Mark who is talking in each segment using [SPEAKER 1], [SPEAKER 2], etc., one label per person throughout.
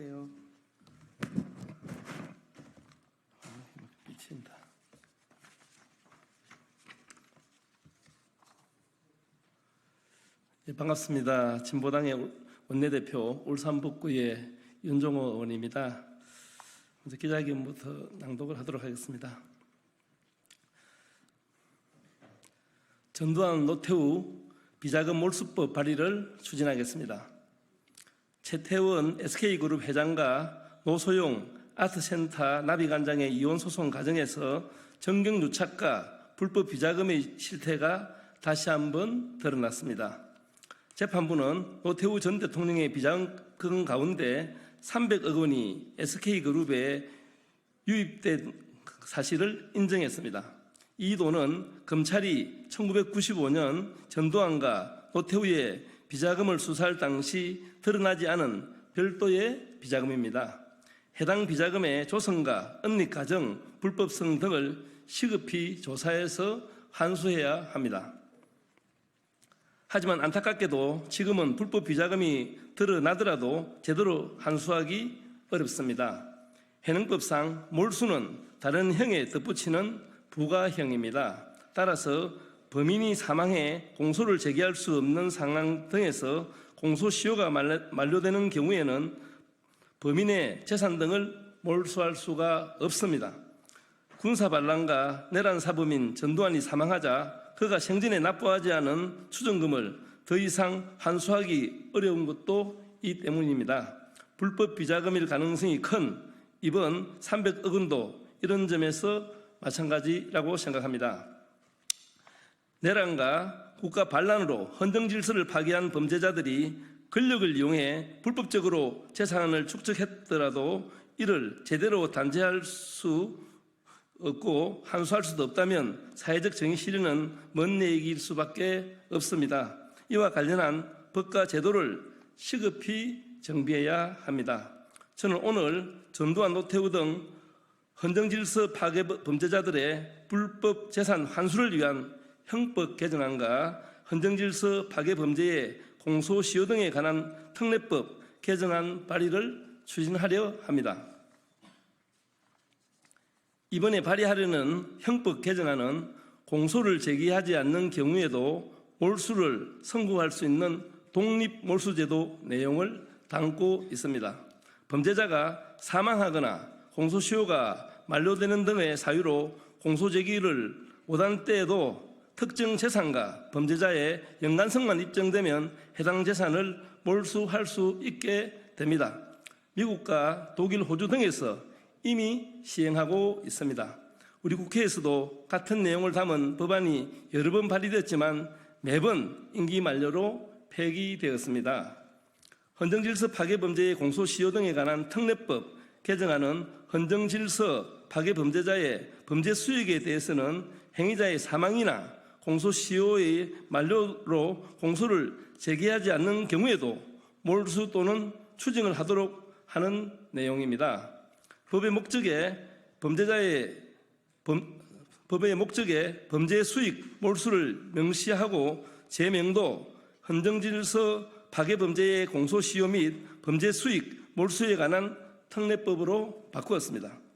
[SPEAKER 1] 하세요. 아, 미친다. 예, 반갑습니다. 진보당의 원내대표 울산북구의 윤종호 의원입니다. 먼저 기자회견부터 낭독을 하도록 하겠습니다. 전두환 노태우 비자금 몰수법 발의를 추진하겠습니다. 최태원 SK그룹 회장과 노소용 아트센터 나비관장의 이혼 소송 과정에서 정경 유착과 불법 비자금의 실태가 다시 한번 드러났습니다. 재판부는 노태우 전 대통령의 비자금 가운데 300억 원이 SK그룹에 유입된 사실을 인정했습니다. 이 돈은 검찰이 1995년 전두환과 노태우의 비자금을 수사할 당시 드러나지 않은 별도의 비자금입니다. 해당 비자금의 조성과 은닉 과정, 불법성 등을 시급히 조사해서 환수해야 합니다. 하지만 안타깝게도 지금은 불법 비자금이 드러나더라도 제대로 환수하기 어렵습니다. 해능법상 몰수는 다른 형에 덧붙이는 부가형입니다. 따라서 범인이 사망해 공소를 제기할 수 없는 상황 등에서 공소시효가 만료되는 경우에는 범인의 재산 등을 몰수할 수가 없습니다. 군사반란과 내란 사범인 전두환이 사망하자 그가 생전에 납부하지 않은 추정금을 더 이상 환수하기 어려운 것도 이 때문입니다. 불법 비자금일 가능성이 큰 이번 300억 원도 이런 점에서 마찬가지라고 생각합니다. 내란과 국가 반란으로 헌정 질서를 파괴한 범죄자들이 권력을 이용해 불법적으로 재산을 축적했더라도 이를 제대로 단죄할 수 없고 한수할 수도 없다면 사회적 정의 실현은 먼 얘기일 수밖에 없습니다. 이와 관련한 법과 제도를 시급히 정비해야 합니다. 저는 오늘 전두환 노태우 등 헌정질서 파괴 범죄자들의 불법 재산 환수를 위한 형법 개정안과 헌정질서 파괴 범죄의 공소시효 등에 관한 특례법 개정안 발의를 추진하려 합니다. 이번에 발의하려는 형법 개정안은 공소를 제기하지 않는 경우에도 몰수를 선고할 수 있는 독립 몰수제도 내용을 담고 있습니다. 범죄자가 사망하거나 공소시효가 만료되는 등의 사유로 공소 제기를 못한 때에도 특정 재산과 범죄자의 연관성만 입증되면 해당 재산을 몰수할 수 있게 됩니다. 미국과 독일, 호주 등에서 이미 시행하고 있습니다. 우리 국회에서도 같은 내용을 담은 법안이 여러 번 발의됐지만 매번 임기 만료로 폐기되었습니다. 헌정질서 파괴 범죄의 공소시효 등에 관한 특례법 개정안은 헌정질서 파괴 범죄자의 범죄 수익에 대해서는 행위자의 사망이나 공소시효의 만료로 공소를 제기하지 않는 경우에도 몰수 또는 추징을 하도록 하는 내용입니다. 법의 목적에 범죄자의 범, 법의 목적에 범죄 수익 몰수를 명시하고 제명도 헌정질서 파괴 범죄의 공소시효 및 범죄 수익 몰수에 관한 특례법으로 바꾸었습니다.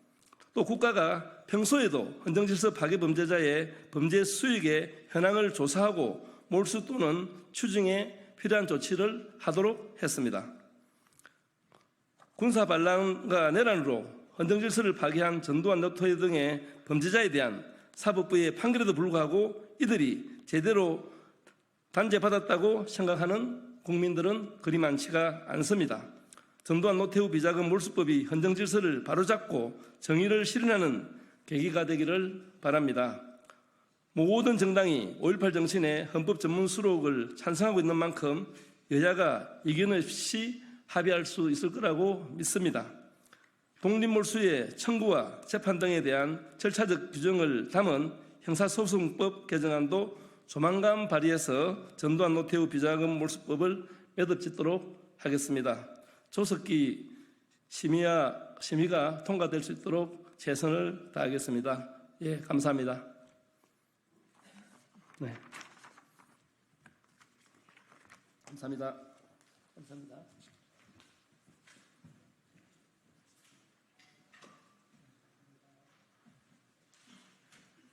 [SPEAKER 1] 또 국가가 평소에도 헌정질서 파괴 범죄자의 범죄 수익의 현황을 조사하고 몰수 또는 추징에 필요한 조치를 하도록 했습니다. 군사 반란과 내란으로 헌정질서를 파괴한 전두환 노토해 등의 범죄자에 대한 사법부의 판결에도 불구하고 이들이 제대로 단죄받았다고 생각하는 국민들은 그리 많지가 않습니다. 전두환 노태우 비자금 몰수법이 헌정 질서를 바로잡고 정의를 실현하는 계기가 되기를 바랍니다. 모든 정당이 5.18 정신의 헌법 전문 수록을 찬성하고 있는 만큼 여야가 이견 없이 합의할 수 있을 거라고 믿습니다. 독립몰수의 청구와 재판 등에 대한 절차적 규정을 담은 형사소송법 개정안도 조만간 발의해서 전두환 노태우 비자금 몰수법을 매듭 짓도록 하겠습니다. 조석기 심의와 심의가 통과될 수 있도록 최선을 다하겠습니다. 예, 감사합니다. 네. 감사합니다. 감사합니다.